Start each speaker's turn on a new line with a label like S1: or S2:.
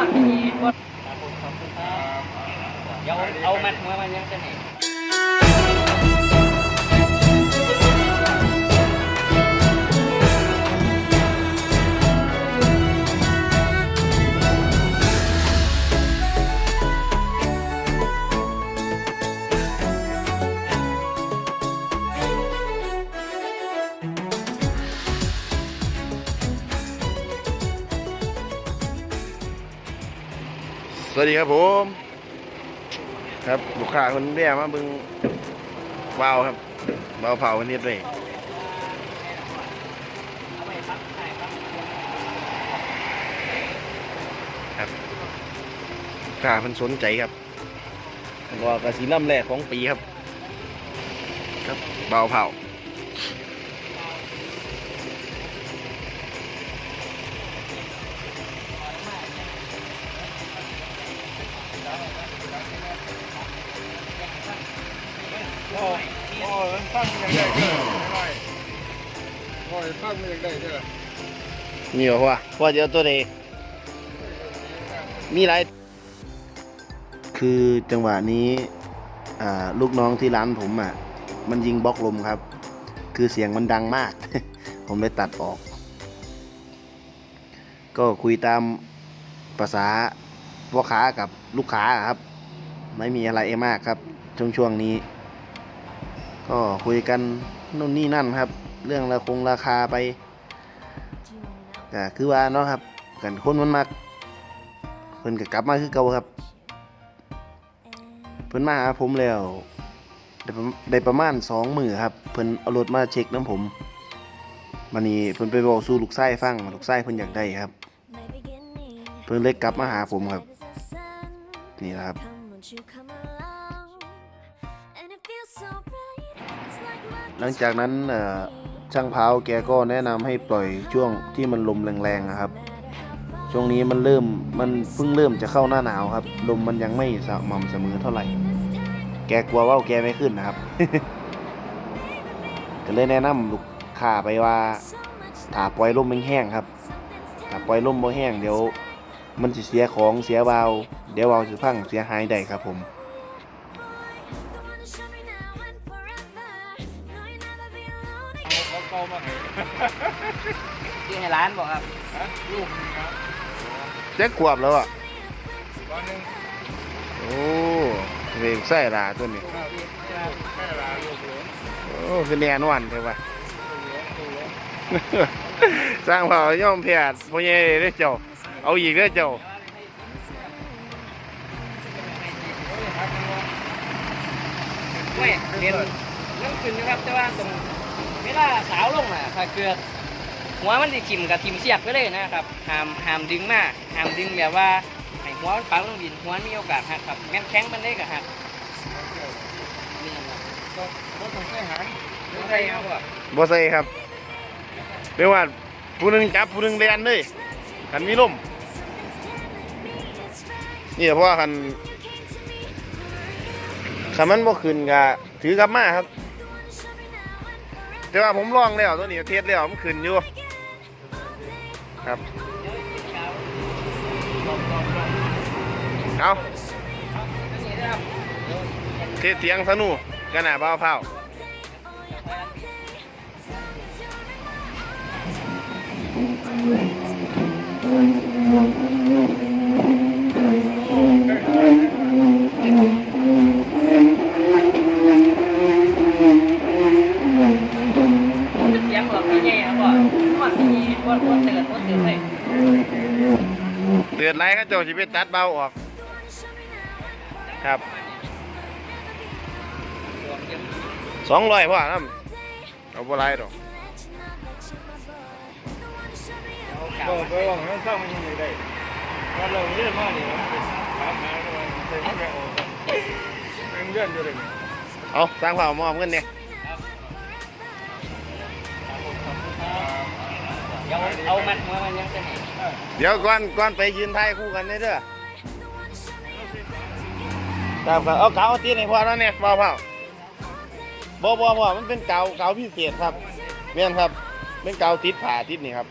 S1: วดมีบทเดี๋ยวเอามัดหัวมันยังจะไหน
S2: สวัสดีครับผม ครับลูกค้าคนเรียกมาบึงวาวครับวาวเผาคนนี้ด้วยครับลูกค้าเพิ่นสนใจครับว่ากระสีน้ำแรกของปีครับ ครับเบาเผา
S3: โอ้โอ้ตั้งยังได้เด้อโอ้ยตั้งยังได้เด้อ
S2: นี่เหรอวะว่าเดี๋ยวตัวเดมีไรคือจังหวะนี้ลูกน้องที่ร้านผมอะ มันยิงบล็อกลมครับ คือเสียงมันดังมาก ผมเลยตัดออก ก็คุยตามภาษาพ่อค้ากับลูกค้าครับ ไม่มีอะไรมากครับ ช่วงช่วงนี้ ก็คุยกันนู่นนี่นั่นครับ เรื่องราคงราคาไปก็คือว่าเนาะครับกันคนมันมักเพิ่นก็กลับมาคือเก่าครับ เพิ่นมาหาผมแล้วได้ประได้ประมาณสองมือครับ เพิ่นเอารถมาเช็คน้ำผมมันนี้เพิ่นไปบอกสู่ลูกไส้ฟังลูกไส้เพิ่นอยากได้ครับ เพิ่นเลยกลับมาหาผมครับ นี่นะครับ หลังจากนั้นช่างเผาแกก็แนะนำให้ปล่อยช่วงที่มันลมแรงๆนะครับ ช่วงนี้มันเริ่มมันเพิ่งเริ่มจะเข้าหน้าหนาวครับ ลมมันยังไม่สม่ำเสมอเท่าไหร่ แกกลัวว่าแกไม่ขึ้นนะครับ ก็เลยแนะนำลูกค้าไปว่าถ้าปล่อยลมมันแห้งครับถ้าปล่อยลมบ่แห้งเดี๋ยว มันจะเสียของเสียวาเดี๋ยววาจะพังเสียหายได้ครับผม
S3: เขาเก่ามาให้
S1: ที่ให้ร้านบอกครับ
S3: ฮะลูกนะ
S2: เจ๊ขวบแล้วอะ
S3: วันหนึง
S2: โอ้เวงไส้ลาตัวนี้
S3: ครับแม่ลาลูกเหลือง
S2: โอ้คือแน่นอนใช่ปะ
S3: ลูกเหลืองลูกเหลือง
S2: สร้างเผ่าย่อมเพียรพ่อใหญ่ได้อเจ้า เอาอีกได้อเจ้า
S1: เว้ยเรียนเรื่องขึ้นนะครับแต่ว่าตรง เวลาสาวลงอะถ้าเกิดหัวมันดิทิมกับทิมเสียบไปเลยนะครับหามหามดึงมากหามดึงแบบว่าให้หัวมันปังลงดินหัวมีโอกาสหักครับแม่นแข็งมันได้กับหักนี่ครับ
S3: ก็ก็ต้องใช้หาง
S1: ไม่ใช่ครับว่า
S2: บ่ใส่ครับเรียกว่าผู้หนึงจับผู้หนึงเรียนเลยคันมีลมนี่เพราะว่าคันคันมันบ่ขึ้นก็ถือกลับมาครับ แต่ว่าผมลองแล้วตัวนี้เทสแล้วมันขึ้นอยู่ครับเอาเทสเสียงสนุกกันหนาเบาเผา
S1: เพี่ใหญ่ว่าว่าเตือนว่าเตือนเลย
S2: เตือนไรก็เจ้าสิไปตัดเบาออก ครับสองร้อยพ่อน้ำเอาบ่ไรดอก
S3: ก็ไปว่าให้สร้างมันยังได้ว่าเราเยอะมากนี่มันเป็นถามหาว่าใส่ไม่ออกมันเลื่อนอยู่เลยนี่
S2: เอาสร้างเผามอบเงินเนี่ย
S1: ดี๋ยวเอามัดมือมันยังจะไหน
S2: เดี๋ยวก่อนก่อนไปยืนไทยคู่กันเด้อตามครับเอาเกาเอาตีนให้พ่อแล้วเนี่ยเปล่าเปล่าบ่บ่บ่มันเป็นเกาเกาพิเศษครับเมียนครับเป็นเกาติดผ่าติดนี่ครับ